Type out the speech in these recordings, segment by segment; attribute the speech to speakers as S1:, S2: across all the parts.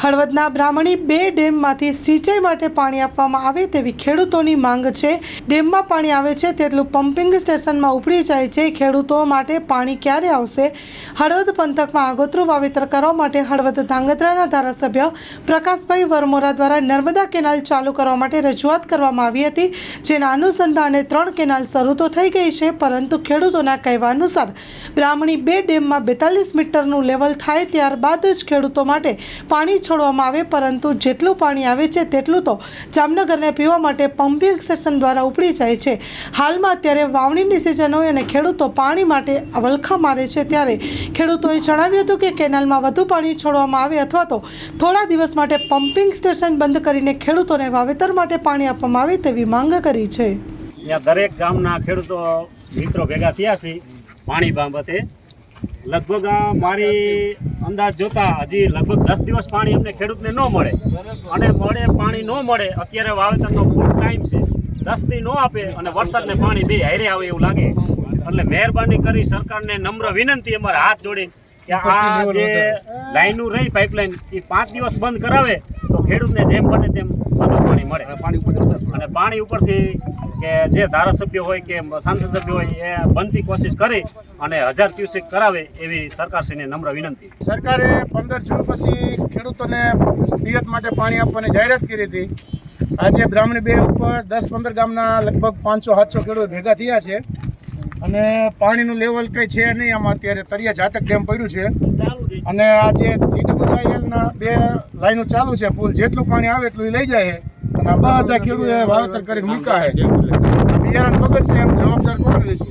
S1: હળવદના બ્રાહ્મણી બે ડેમમાંથી સિંચાઈ માટે પાણી આપવામાં આવે તેવી ખેડૂતોની માંગ છે. ડેમમાં પાણી આવે છે તેટલું પમ્પિંગ સ્ટેશનમાં ઉપડી જાય છે. ખેડૂતો માટે પાણી ક્યારે આવશે? હળવદ પંથકમાં આગોતરું વાવેતર કરવા માટે હળવદ ધાંગધ્રાના ધારાસભ્ય પ્રકાશભાઈ વરમોરા દ્વારા નર્મદા કેનાલ ચાલુ કરવા માટે રજૂઆત કરવામાં આવી હતી, જેના અનુસંધાને ત્રણ કેનાલ શરૂ તો થઈ ગઈ છે, પરંતુ ખેડૂતોના કહેવા અનુસાર બ્રાહ્મણી બે ડેમમાં બેતાલીસ મીટરનું લેવલ થાય ત્યારબાદ જ ખેડૂતો માટે પાણી છોડવામાં આવે, પરંતુ જેટલું પાણી આવે છે તેટલું તો જામનગરને પીવા માટે પમ્પિંગ સ્ટેશન દ્વારા ઉપડી જાય છે. હાલમાં અત્યારે વાવણીની સિઝન હોય અને ખેડૂતો પાણી માટે વલખા મારે છે ત્યારે ખેડૂતોએ જણાવ્યું હતું કે કેનાલમાં વધુ પાણી છોડવામાં આવે અથવા તો થોડા દિવસ માટે પમ્પિંગ સ્ટેશન બંધ કરીને ખેડૂતોને વાવેતર માટે પાણી આપવામાં આવે તેવી માંગ કરી છે.
S2: દરેક ગામના ખેડૂતો, મિત્રો ભેગા થયા છે પાણી બાબતે. લગભગ મારી અંદાજ જોતા હજી લગભગ દસ દિવસ પાણી અમને ખેડૂતને ન મળે. અને મળે પાણી ન મળે અત્યારે વાવેતરનો ફૂલ ટાઈમ છે. દસથી ન આપે અને વરસાદને પાણી બે હારે આવે એવું લાગે. એટલે મહેરબાની કરી સરકારને નમ્ર વિનંતી અમારે હાથ જોડી કે આ જે લાઈનનું રહી પાઇપલાઇન એ પાંચ દિવસ બંધ કરાવે તો ખેડૂતને જેમ બને તેમ વધુ પાણી મળે. અને પાણી ઉપરથી કે જે ધારાસભ્ય હોય કે સાંસદ સભ્ય હોય, એ બનતી કોશિશ કરી અને હજાર ક્યુસેક કરાવે એવી સરકારશ્રીને નમ્ર વિનંતી.
S3: સરકારે પંદર જૂન પછી ખેડૂતોને પિયત માટે પાણી આપવાની જાહેરાત કરી હતી. આજે બ્રાહ્મણી બે ઉપર દસ પંદર ગામના લગભગ પાંચસો, સાતસો ખેડૂત ભેગા થયા છે. અને પાણીનું લેવલ કંઈ છે નહીં, આમાં અત્યારે તરિયા ઝાટક ડેમ પડ્યું છે. અને આજે જીડબ્લ્યુઆઈએલના બે લાઈનો ચાલુ છે, પુલ જેટલું પાણી આવે એટલું એ લઈ જાય છે. બધા ખેડૂતોએ વાવેતર કરીને મૂક્યા છે. બિયારણ બગડશે એમ જવાબદાર કોણ રહેશે?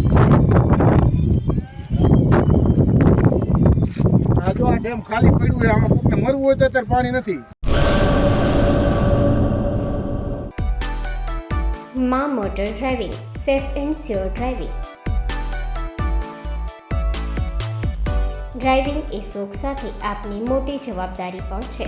S3: ડેમ ખાલી પડ્યું હોય, આમાં કોકને મરવું હોય તો અત્યારે પાણી નથી.
S4: મા motor driving, safe and sure driving. Driving એ શોખ સાથે આપની મોટી જવાબદારી પણ છે.